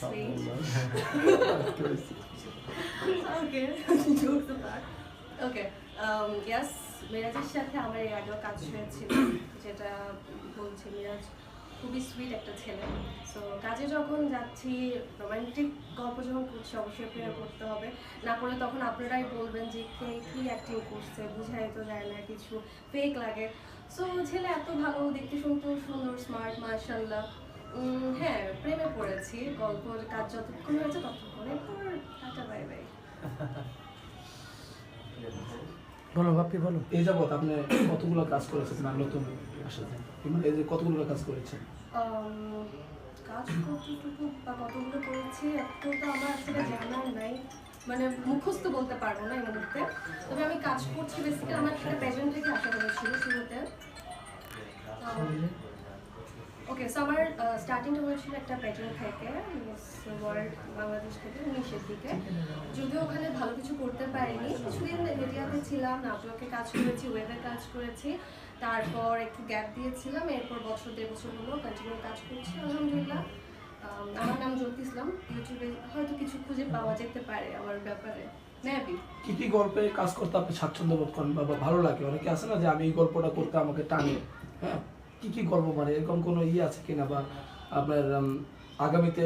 sweet. Um, কাজ হয়েছিল যেটা বলছি খুবই সুইট একটা ছেলে। সো কাজে যখন যাচ্ছি রোমান্টিক গল্প যখন করছি অবশ্যই করতে হবে। না করলে তখন আপনারাই বলবেন যে কে কী অ্যাক্টিং করছে বুঝাই তো যায় না কিছু ফেক লাগে। সো ছেলে এত ভালো দেখতে শুনতে সুন্দর স্মার্ট মার্শাল্লাহ হ্যাঁ প্রেমে পড়েছি। গল্পর কাজ যতক্ষণ হয়েছে ততক্ষণ। এরপর টাটা বাই বাই। বলো বাপি বলো। এই যাবৎ আপনি কতগুলো কাজ করেছেন আর নতুন আসাতে মানে এই যে কতগুলো কাজ করেছেন? কাজ কতটুকু বা কতগুলো করেছি এত তো আমার আসলে জানার নাই। মানে মুখস্থ বলতে পারব না এই মুহূর্তে। তবে আমি কাজ করছি বেসিক্যালি আমার একটা প্রেজেন্ট থেকে আসা হয়েছিল শুরুতে। ওকে সো আমার স্টার্টিংটা হয়েছিল একটা প্যাটার্ন থেকে ওয়ার্ল্ড বাংলাদেশ থেকে উনিশের দিকে। যদিও ওখানে ভালো কিছু করতে পারিনি। কিছুদিন মিডিয়াতে ছিলাম নাটকে কাজ করেছি ওয়েবে কাজ করেছি। তারপর একটু গ্যাপ দিয়েছিলাম এরপর বছর দেড় বছর হলো কন্টিনিউ কাজ করছি আলহামদুলিল্লাহ। আম, আমার নাম জ্যোতি ইসলাম। ইউটিউবে হয়তো কিছু খুঁজে পাওয়া যেতে পারে আমার ব্যাপারে। কি কি গল্পে কাজ করতে আপনি স্বাচ্ছন্দ্য বোধ করেন? বা ভালো লাগে? অনেকে আছে না যে আমি এই গল্পটা করতে আমাকে টানে। হ্যাঁ? কি কি গল্প মানে? এরকম কোনো ইয়ে আছে কিনা বা আপনার আগামীতে